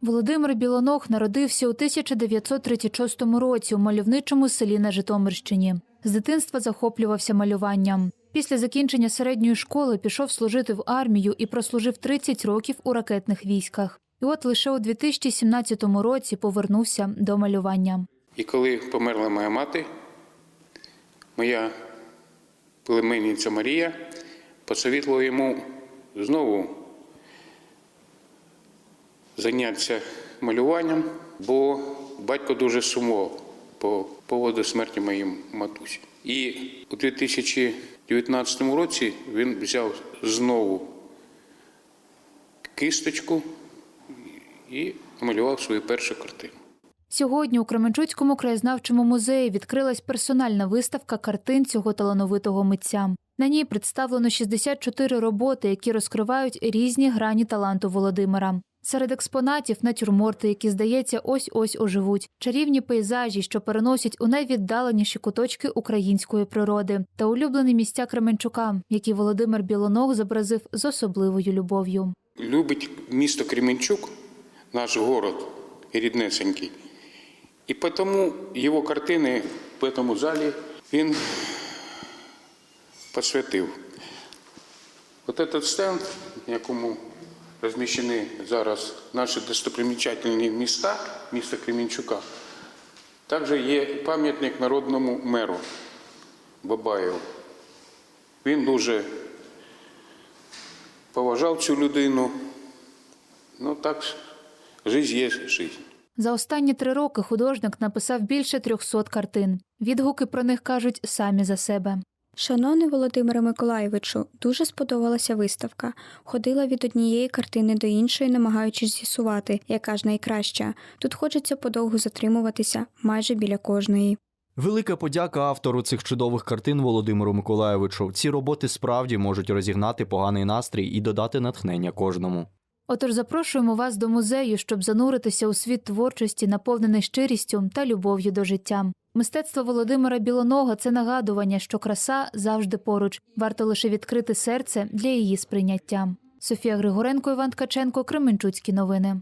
Володимир Білоног народився у 1936 році у мальовничому селі на Житомирщині. З дитинства захоплювався малюванням. Після закінчення середньої школи пішов служити в армію і прослужив 30 років у ракетних військах. І от лише у 2017 році повернувся до малювання. І коли померла моя мати, моя племенниця Марія посовітувала йому знову зайнятися малюванням, бо батько дуже сумував по поводу смерті моєї матусі. І у 2019 році він взяв знову кисточку і намалював свою першу картину. Сьогодні у Кременчуцькому краєзнавчому музеї відкрилась персональна виставка картин цього талановитого митця. На ній представлено 64 роботи, які розкривають різні грані таланту Володимира. Серед експонатів натюрморти, які, здається, ось ось оживуть, чарівні пейзажі, що переносять у найвіддаленіші куточки української природи, та улюблені місця Кременчука, які Володимир Білоног зобразив з особливою любов'ю. любить місто Кременчук, наш город ріднесенький. І тому його картини в цьому залі він посвятив. От этот стенд, якому розміщені зараз наші достопримічательні міста, міста Кременчука, також є пам'ятник народному меру Бабаєву. Він дуже поважав цю людину. Ну так, життя є життя. За останні три роки художник написав більше 300 картин. Відгуки про них кажуть самі за себе. Шановний Володимире Миколаєвичу, дуже сподобалася виставка. Ходила від однієї картини до іншої, намагаючись з'ясувати, яка ж найкраща. Тут хочеться подовго затримуватися майже біля кожної. Велика подяка автору цих чудових картин Володимиру Миколаєвичу. Ці роботи справді можуть розігнати поганий настрій і додати натхнення кожному. Отож, запрошуємо вас до музею, щоб зануритися у світ творчості, наповнений щирістю та любов'ю до життя. Мистецтво Володимира Білоного це нагадування, що краса завжди поруч. Варто лише відкрити серце для її сприйняття. Софія Григоренко, Іван Ткаченко, Кременчуцькі новини.